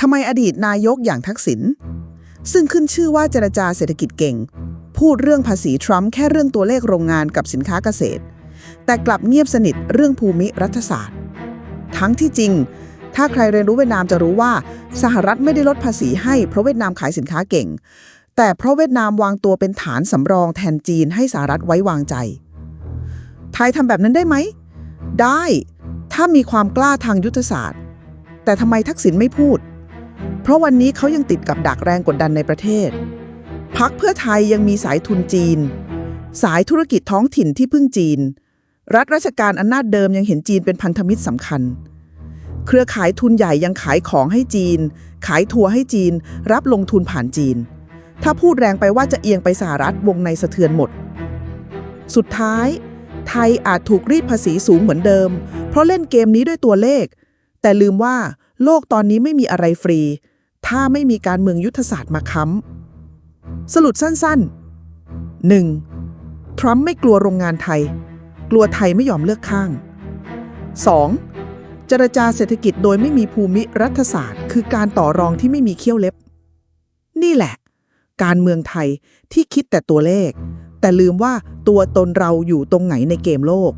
ทำไมอดีตนายกอย่างทักษิณซึ่งขึ้นชื่อว่าเจรจาเศรษฐกิจเก่ง พูดเรื่องภาษีทรัมป์แค่เรื่องตัวเลขโรงงานกับสินค้าเกษตร แต่กลับเงียบสนิทเรื่องภูมิรัฐศาสตร์ ทั้งที่จริง ถ้าใครเรียนรู้เวียดนามจะรู้ว่าสหรัฐไม่ได้ลดภาษีให้เพราะเวียดนามขายสินค้าเก่ง แต่เพราะเวียดนามวางตัวเป็นฐานสำรองแทนจีนให้สหรัฐไว้วางใจ ไทยทำแบบนั้นได้ไหม ได้ ถ้ามีความกล้าทางยุทธศาสตร์ แต่ทำไมทักษิณไม่พูด ราะวันนี้เขายังติดกับดักแรงกดดันในประเทศ พักเพื่อไทยยังมีสายทุนจีน สายธุรกิจท้องถิ่นที่พึ่งจีน รัฐราชการอำนาจเดิมยังเห็นจีนเป็นพันธมิตรสำคัญ เครือข่ายทุนใหญ่ยังขายของให้จีน ขายทัวร์ให้จีน รับลงทุนผ่านจีน ถ้าพูดแรงไปว่าจะเอียงไปสหรัฐวงในสะเทือนหมด สุดท้าย ไทยอาจถูกรีดภาษีสูงเหมือนเดิม เพราะเล่นเกมนี้ด้วยตัวเลข แต่ลืมว่าโลกตอนนี้ไม่มีอะไรฟรี ถ้าไม่มีการเมืองยุทธศาสตร์มาค้ำสรุปสั้นๆ 1. ทรัมป์ไม่กลัวโรงงานไทย กลัวไทยไม่ยอมเลือกข้าง 2. เจรจาเศรษฐกิจโดยไม่มีภูมิรัฐศาสตร์ คือการต่อรองที่ไม่มีเขี้ยวเล็บ นี่แหละ การเมืองไทยที่คิดแต่ตัวเลข แต่ลืมว่าตัวตนเราอยู่ตรงไหนในเกมโลก